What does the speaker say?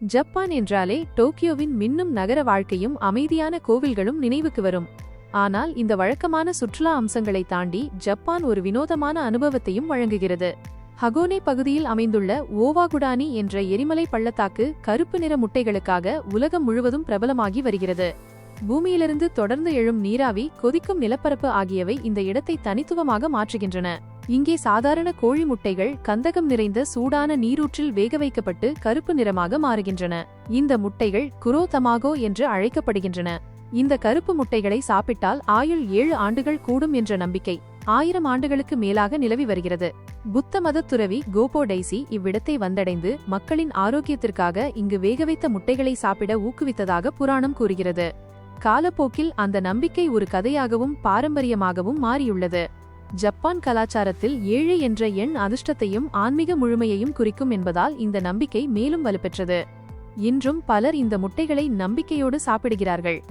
Japan என்றாலே டோக்கியோவின் மின்னும் நகர வாழ்க்கையும் அமைதியான கோவில்களும் நினைவுக்கு வரும். ஆனால் இந்த வழக்கமான சுற்றுலா அம்சங்களை தாண்டி ஜப்பான் ஒரு வினோதமான அனுபவத்தையும் வழங்குகிறது. ஹகோனே பகுதியில் அமைந்துள்ள ஓவாகுடானி என்ற எரிமலை பள்ளத்தாக்கு கருப்பு நிற முட்டைகளுக்காக உலகம் முழுவதும் பிரபலமாகி வருகிறது. பூமியிலிருந்து தொடர்ந்து எழும் நீராவி கொதிக்கும் நிலப்பரப்பு ஆகியவை இந்த இடத்தை தனித்துவமாக மாற்றுகின்றன. இங்கே சாதாரண கோழி முட்டைகள் கந்தகம் நிறைந்த சூடான நீரூற்றில் வேக வைக்கப்பட்டு கருப்பு நிறமாக மாறுகின்றன. இந்த முட்டைகள் குரோ தமாகோ என்று அழைக்கப்படுகின்றன. இந்த கருப்பு முட்டைகளை சாப்பிட்டால் ஆயுள் ஏழு ஆண்டுகள் கூடும் என்ற நம்பிக்கை ஆயிரம் ஆண்டுகளுக்கு மேலாக நிலவி வருகிறது. புத்த மதத் துறவி கோபோடைசி இவ்விடத்தை வந்தடைந்து மக்களின் ஆரோக்கியத்திற்காக இங்கு வேகவைத்த முட்டைகளை சாப்பிட ஊக்குவித்ததாக புராணம் கூறுகிறது. காலப்போக்கில் அந்த நம்பிக்கை ஒரு கதையாகவும் பாரம்பரியமாகவும் மாறியுள்ளது. ஜப்பான் கலாச்சாரத்தில் ஏழு என்ற எண் அதிர்ஷ்டத்தையும் ஆன்மீக முழுமையையும் குறிக்கும் என்பதால் இந்த நம்பிக்கை மேலும் வலுப்பெற்றது. இன்றும் பலர் இந்த முட்டைகளை நம்பிக்கையோடு சாப்பிடுகிறார்கள்.